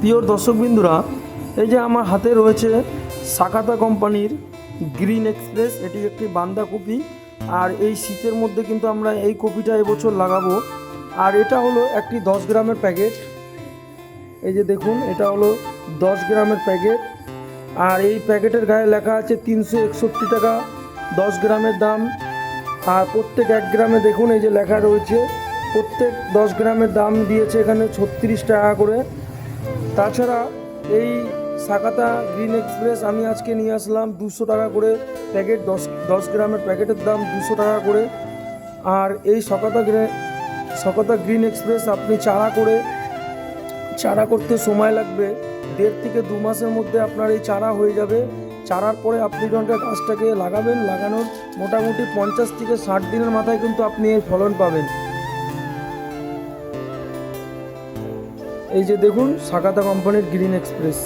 প্রিয় দর্শকবিন্দুরা, এই যে আমার হাতে রয়েছে সাকাতা কোম্পানির গ্রিন এক্সপ্রেস, এটি একটি বান্দা কপি। আর এই শীতের মধ্যে কিন্তু আমরা এই কপিটা এবছর লাগাবো। আর এটা হলো একটি দশ গ্রামের প্যাকেট। এই যে দেখুন, এটা হলো দশ গ্রামের প্যাকেট। আর এই প্যাকেটের গায়ে লেখা আছে তিনশো একষট্টি টাকা, দশ গ্রামের দাম। আর প্রত্যেক এক গ্রামে দেখুন, এই যে লেখা রয়েছে, প্রত্যেক দশ গ্রামের দাম দিয়েছে এখানে ছত্রিশ টাকা করে। তাছাড়া এই সাকাতা গ্রিন এক্সপ্রেস আমি আজকে নিয়ে আসলাম দুশো টাকা করে প্যাকেট, দশ দশ গ্রামের প্যাকেটের দাম দুশো টাকা করে। আর এই সকাতা সকাতা গ্রিন এক্সপ্রেস আপনি চারা করে, চারা করতে সময় লাগবে। দেড় থেকে দু মাসের মধ্যে আপনার এই চারা হয়ে যাবে। চারার পরে আপনি যখন গাছটাকে লাগাবেন, লাগানোর মোটামুটি পঞ্চাশ থেকে ষাট দিনের মাথায় কিন্তু আপনি এর ফলন পাবেন। এই যে দেখুন সাকাতা কোম্পানির গ্রিন এক্সপ্রেস।